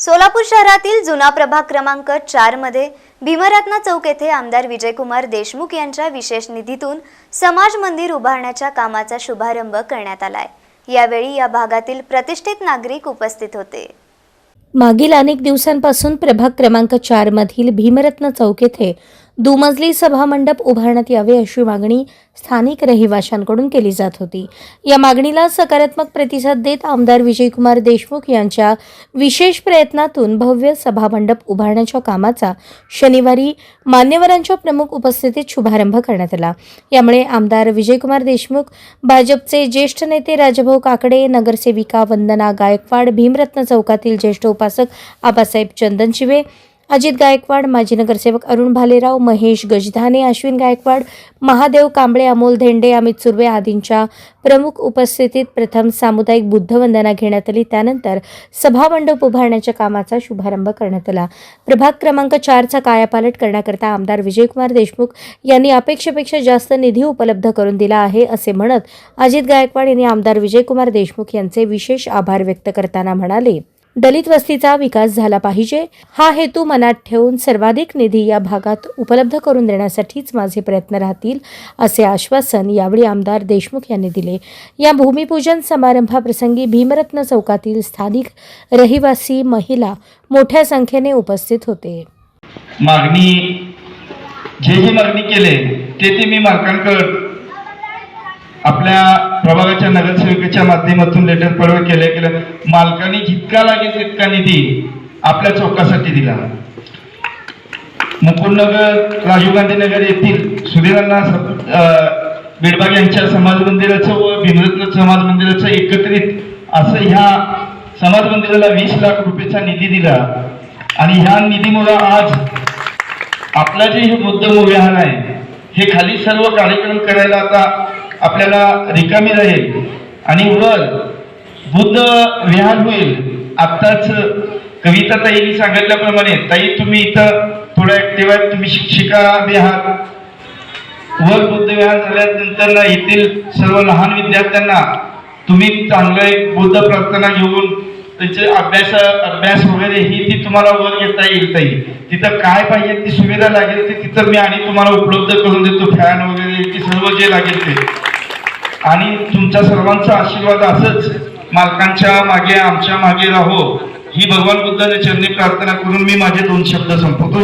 सोलापूर शहरातील जुना प्रभाग क्रमांक चारमध्ये भीमरत्न चौक येथे आमदार विजयकुमार देशमुख यांच्या विशेष निधीतून समाज मंदिर उभारण्याच्या कामाचा शुभारंभ करण्यात आलाय. यावेळी या भागातील प्रतिष्ठित नागरिक उपस्थित होते. मागील अनेक दिवसांपासून प्रभाग क्रमांक चार मधील भीमरत्न चौक येथे दुमजली सभामंडप उभारण्यात यावे अशी मागणी स्थानिक रहिवाशांकडून केली जात होती. या मागणीला सकारात्मक प्रतिसाद देत आमदार विजयकुमार देशमुख यांच्या विशेष प्रयत्नातून भव्य सभामंडप उभारण्याच्या कामाचा शनिवारी मान्यवरांच्या प्रमुख उपस्थितीत शुभारंभ करण्यात आला. यामुळे आमदार विजयकुमार देशमुख भाजपचे ज्येष्ठ नेते राजभाऊ काकडे नगरसेविका वंदना गायकवाड भीमरत्न चौकातील ज्येष्ठ उपासक आबासाहेब चंदनशिवे अजित गायकवाड माजी नगरसेवक अरुण भालेराव महेश गजधाने अश्विन गायकवाड महादेव कांबळे अमोल धेंडे अमित सुर्वे आदींच्या प्रमुख उपस्थितीत प्रथम सामुदायिक बुद्धवंदना घेण्यात आली. त्यानंतर सभामंडप उभारण्याच्या कामाचा शुभारंभ करण्यात आला. प्रभाग क्रमांक चारचा कायापालट करण्याकरता आमदार विजयकुमार देशमुख यांनी अपेक्षेपेक्षा जास्त निधी उपलब्ध करून दिला आहे असे म्हणत अजित गायकवाड यांनी आमदार विजयकुमार देशमुख यांचे विशेष आभार व्यक्त करताना म्हणाले. दलित वस्तीचा विकास झाला पाहिजे. हा हेतू मनात ठेवून सर्वाधिक निधी या भागात उपलब्ध करून देण्यासाठीच माझे प्रयत्न राहतील असे आश्वासन यावेळी आमदार देशमुख यांनी दिले. या भूमिपूजन समारंभाप्रसंगी भीमरत्न चौकातील स्थानिक रहिवासी महिला मोठ्या संख्येने उपस्थित होते. मागणी जे जे मागणी केले ते ते मी मालकांकडे आपल्या प्रभागाच्या नगरसेविकेच्या माध्यमातून लेटर पडवे केले केलं. मालकांनी जितका लागेल तितका निधी आपल्या चौकासाठी दिला. मुकुंदनगर राजीव गांधी नगर येथील सुधीरांना बिडबाग यांच्या समाज मंदिराचं व भीमरत्न समाज मंदिराचं एकत्रित असं ह्या समाज मंदिराला वीस लाख रुपयेचा निधी दिला. आणि ह्या निधीमुळे आज आपला जे हे बुद्ध विहार आहे हे खाली सर्व कार्यक्रम करायला आता आपल्याला रिकामी राहील आणि वर बुद्ध विहार होईल. आत्ताच कविता ताईंनी सांगितल्याप्रमाणे ताई तुम्ही इथं थोड्या ऍक्टिव्ह तुम्ही शिक्षिका बी आहात. वर बुद्ध विहार झाल्यानंतर येथील सर्व लहान विद्यार्थ्यांना तुम्ही चांगलं एक बुद्ध प्रार्थना घेऊन त्यांचे अभ्यास अभ्यास वगैरे ही ती तुम्हाला वर घेता येईल ताई. तिथं काय पाहिजे ती सुविधा लागेल ते तिथं मी आणि तुम्हाला उपलब्ध करून देतो. फॅन वगैरे ती सर्व जे लागेल ते. आणि तुमच्या सर्वांचा आशीर्वाद असंच मालकांच्या मागे आमच्या मागे राहो. ही भगवान बुद्धाने चरणी प्रार्थना करून मी माझे दोन शब्द संपवतो.